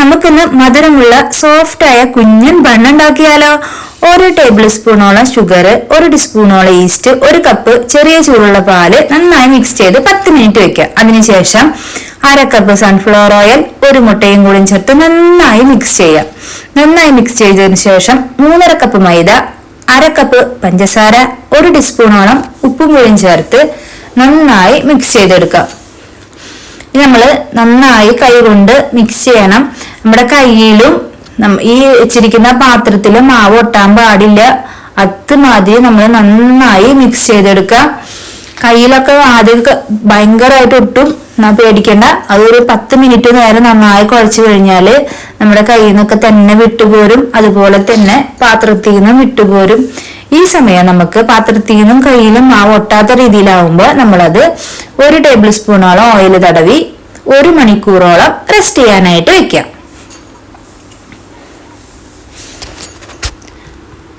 നമുക്കിന്ന് മധുരമുള്ള സോഫ്റ്റ് ആയ കുഞ്ഞൻ ബണ്ണുണ്ടാക്കിയാലോ ഒരു ടേബിൾ സ്പൂണോളം ഷുഗർ ഒരു ടീസ്പൂണോളം ഈസ്റ്റ് ഒരു കപ്പ് ചെറിയ ചൂടുള്ള പാൽ നന്നായി മിക്സ് ചെയ്ത് പത്ത് മിനിറ്റ് വെക്കുക. അതിനുശേഷം അര കപ്പ് സൺഫ്ലവർ ഓയിൽ ഒരു മുട്ടയും കൂടി ചേർത്ത് നന്നായി മിക്സ് ചെയ്യുക. നന്നായി മിക്സ് ചെയ്തതിനു ശേഷം മൂന്നര കപ്പ് മൈദ അര കപ്പ് പഞ്ചസാര ഒരു ടീസ്പൂണോളം ഉപ്പും കൂടിയും ചേർത്ത് നന്നായി മിക്സ് ചെയ്തെടുക്കുക. നമ്മൾ നന്നായി കൈ കൊണ്ട് മിക്സ് ചെയ്യണം. നമ്മുടെ കയ്യിലും ഈ വെച്ചിരിക്കുന്ന പാത്രത്തിലും മാവ് ഒട്ടാൻ പാടില്ല. അത് മതി. നമ്മൾ നന്നായി മിക്സ് ചെയ്തെടുക്കുക. കയ്യിലൊക്കെ ആദ്യം ഭയങ്കരമായിട്ട് ഒട്ടും പേടിക്കണ്ട. അതൊരു പത്ത് മിനിറ്റ് നേരം നന്നായി കുഴച്ചു കഴിഞ്ഞാൽ നമ്മുടെ കയ്യിൽ നിന്നൊക്കെ തന്നെ വിട്ടുപോരും. അതുപോലെ തന്നെ പാത്രത്തിൽ നിന്നും വിട്ടുപോരും. ഈ സമയം നമുക്ക് പാത്രത്തിൽ നിന്നും കയ്യിലും മാവ് ഒട്ടാത്ത രീതിയിലാവുമ്പോൾ നമ്മളത് ഒരു ടേബിൾ സ്പൂണോളം ഓയിൽ തടവി ഒരു മണിക്കൂറോളം റെസ്റ്റ് ചെയ്യാനായിട്ട് വെക്കാം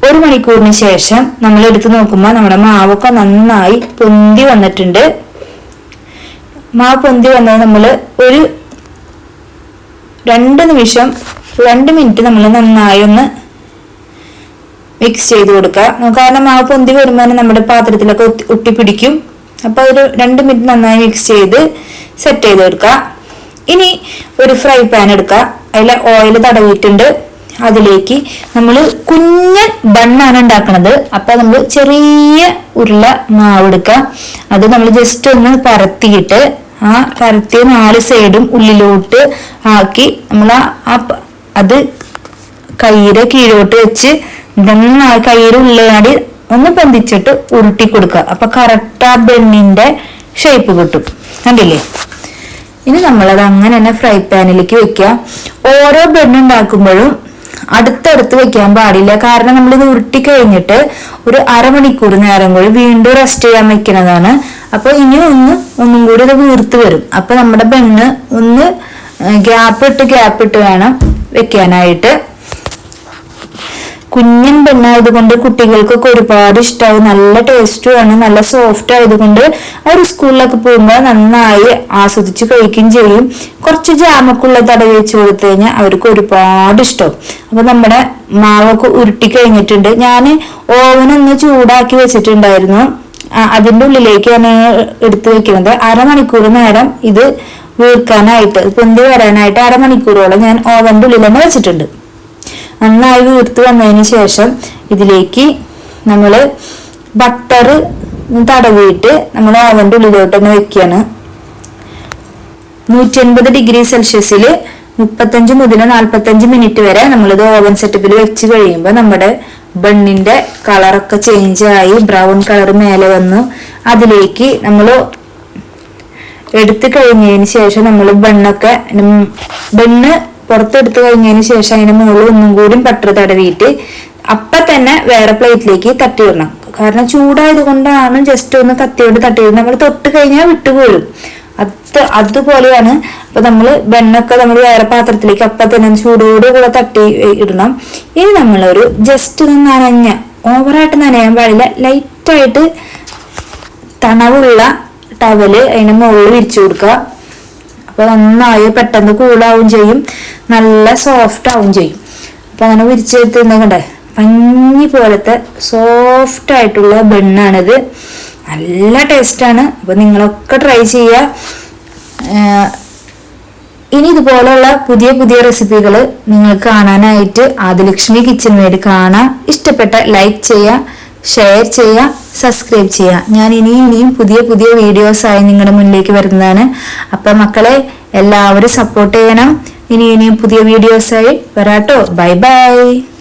ഒരു മണിക്കൂറിന് ശേഷം നമ്മൾ എടുത്തു നോക്കുമ്പോൾ നമ്മുടെ മാവൊക്കെ നന്നായി പൊന്തി വന്നിട്ടുണ്ട്. മാവ് പൊന്തി വന്നത് നമ്മൾ ഒരു രണ്ട് നിമിഷം രണ്ട് മിനിറ്റ് നമ്മൾ നന്നായി ഒന്ന് മിക്സ് ചെയ്ത് കൊടുക്കുക. കാരണം മാവ് പൊന്തി വരുമ്പോൾ നമ്മുടെ പാത്രത്തിലൊക്കെ ഒട്ടിപ്പിടിക്കും അപ്പോൾ ഒരു രണ്ട് മിനിറ്റ് നന്നായി മിക്സ് ചെയ്ത് സെറ്റ് ചെയ്ത് കൊടുക്കുക. ഇനി ഒരു ഫ്രൈ പാൻ എടുക്കുക. അതിൽ ഓയിൽ തടവിയിട്ടുണ്ട്. അതിലേക്ക് നമ്മൾ കുഞ്ഞൻ ബണ്ണാണ് ഉണ്ടാക്കുന്നത് അപ്പൊ നമ്മൾ ചെറിയ ഉരുള മാവ് എടുക്കുക. അത് നമ്മൾ ജസ്റ്റ് ഒന്ന് പരത്തിയിട്ട് ആ പരത്തിയ നാല് സൈഡും ഉള്ളിലോട്ട് ആക്കി നമ്മൾ ആ അത് കയ്യിൽ കീഴോട്ട് വെച്ച് നന്നായി കയ്യിൽ ഉള്ളാടി ഒന്ന് പൊന്തിച്ചിട്ട് ഉരുട്ടി കൊടുക്കുക. അപ്പൊ കറക്റ്റ് ആ ബെണ്ണിന്റെ ഷേപ്പ് കിട്ടും. കണ്ടില്ലേ? ഇനി നമ്മളത് അങ്ങനെ തന്നെ ഫ്രൈ പാനിലേക്ക് വെക്കുക. ഓരോ ബെണ്ണ് ഉണ്ടാക്കുമ്പോഴും അടുത്തടുത്ത് വെക്കാൻ പാടില്ല. കാരണം നമ്മൾ ഇത് ഉരുട്ടി കഴിഞ്ഞിട്ട് ഒരു അരമണിക്കൂർ നേരം കൂടി വീണ്ടും റെസ്റ്റ് ചെയ്യാൻ വെക്കുന്നതാണ്. അപ്പൊ ഇനി ഒന്ന് ഒന്നും കൂടി ഇത് വീർത്ത് വരും. അപ്പൊ നമ്മുടെ ബെണ്ണ് ഒന്ന് ഗ്യാപ്പ് ഇട്ട് ഗ്യാപ്പ് ഇട്ട് വേണം വെക്കാനായിട്ട്. കുഞ്ഞൻ പെണ്ണായതുകൊണ്ട് കുട്ടികൾക്കൊക്കെ ഒരുപാട് ഇഷ്ടമാവും നല്ല ടേസ്റ്റുമാണ് നല്ല സോഫ്റ്റ് ആയതുകൊണ്ട് അവർ സ്കൂളിലൊക്കെ പോകുമ്പോൾ നന്നായി ആസ്വദിച്ച് കഴിക്കുകയും ചെയ്യും. കുറച്ച് ജാമക്കുള്ള തടവി വെച്ച് കൊടുത്തു കഴിഞ്ഞാൽ അവർക്ക് ഒരുപാട് ഇഷ്ടം. അപ്പൊ നമ്മുടെ മാവൊക്കെ ഉരുട്ടി കഴിഞ്ഞിട്ടുണ്ട്. ഞാൻ ഓവനൊന്ന് ചൂടാക്കി വെച്ചിട്ടുണ്ടായിരുന്നു. അതിന്റെ ഉള്ളിലേക്ക് ഞാൻ എടുത്തു വെക്കുന്നത്. അരമണിക്കൂർ നേരം ഇത് വീർക്കാനായിട്ട് പൊന്തി വരാനായിട്ട് അരമണിക്കൂറോളം ഞാൻ ഓവന്റെ ഉള്ളിൽ തന്നെ വെച്ചിട്ടുണ്ട്. നന്നായി വീർത്ത് വന്നതിന് ശേഷം ഇതിലേക്ക് നമ്മൾ ബട്ടർ തടവിയിട്ട് നമ്മൾ ഓവന്റെ ഉള്ളിലോട്ട് തന്നെ വെക്കുകയാണ് നൂറ്റി എൺപത് ഡിഗ്രി സെൽഷ്യസിൽ മുപ്പത്തഞ്ച് മുതൽ നാൽപ്പത്തഞ്ച് മിനിറ്റ് വരെ നമ്മളിത് ഓവൻ സെറ്റപ്പിൽ വെച്ച് കഴിയുമ്പോൾ നമ്മുടെ ബണ്ണിന്റെ കളറൊക്കെ ചേഞ്ച് ആയി ബ്രൗൺ കളർ മേലെ വന്നു അതിലേക്ക് നമ്മൾ എടുത്തു കഴിഞ്ഞതിന് ശേഷം നമ്മൾ ബണ്ണൊക്കെ ബണ്ണ് പുറത്തെടുത്ത് കഴിഞ്ഞതിന് ശേഷം അതിന് മുകളിൽ ഒന്നും കൂടി ബട്ടർ തടവിയിട്ട് അപ്പൊ തന്നെ വേറെ പ്ലേറ്റിലേക്ക് തട്ടിയിടണം കാരണം ചൂടായത് കൊണ്ടാണ് ജസ്റ്റ് ഒന്ന് കത്തിയോട് തട്ടിയിടുന്നത് നമ്മൾ തൊട്ട് കഴിഞ്ഞാൽ വിട്ടുപോലും അത് അതുപോലെയാണ് അപ്പൊ നമ്മൾ ബണ്ണൊക്കെ നമ്മൾ വേറെ പാത്രത്തിലേക്ക് അപ്പൊ തന്നെ ചൂടോട് കൂടെ തട്ടി ഇടണം. ഇനി നമ്മളൊരു ജസ്റ്റ് ഒന്ന് നനഞ്ഞ ഓവറായിട്ട് നനയാൻ പാടില്ല ലൈറ്റായിട്ട് തണവുള്ള ടവൽ അതിന് മുകളിൽ വിരിച്ചു കൊടുക്കുക. അപ്പൊ നന്നായി പെട്ടെന്ന് കൂളാവും ചെയ്യും. നല്ല സോഫ്റ്റ് ആവും ചെയ്യും. അപ്പോൾ അങ്ങനെ വിരിച്ചെടുത്തുണ്ടെങ്കണ്ടേ പഞ്ഞി പോലത്തെ സോഫ്റ്റ് ആയിട്ടുള്ള ബണ്ണാണിത്. നല്ല ടേസ്റ്റാണ് അപ്പോൾ നിങ്ങളൊക്കെ ട്രൈ ചെയ്യുക. ഇനി ഇതുപോലുള്ള പുതിയ പുതിയ റെസിപ്പികൾ നിങ്ങൾ കാണാനായിട്ട് ആദിലക്ഷ്മി കിച്ചൺ വേണ്ടി കാണാം. ഇഷ്ടപ്പെട്ട ലൈക്ക് ചെയ്യുക. ഷെയർ ചെയ്യുക സബ്സ്ക്രൈബ് ചെയ്യുക. ഞാൻ ഇനിയും ഇനിയും പുതിയ പുതിയ വീഡിയോസായി നിങ്ങളുടെ മുന്നിലേക്ക് വരുന്നതാണ്. അപ്പൊ മക്കളെ എല്ലാവരും സപ്പോർട്ട് ചെയ്യണം. ഇനി ഇനിയും പുതിയ വീഡിയോസായി വരാട്ടോ. Bye bye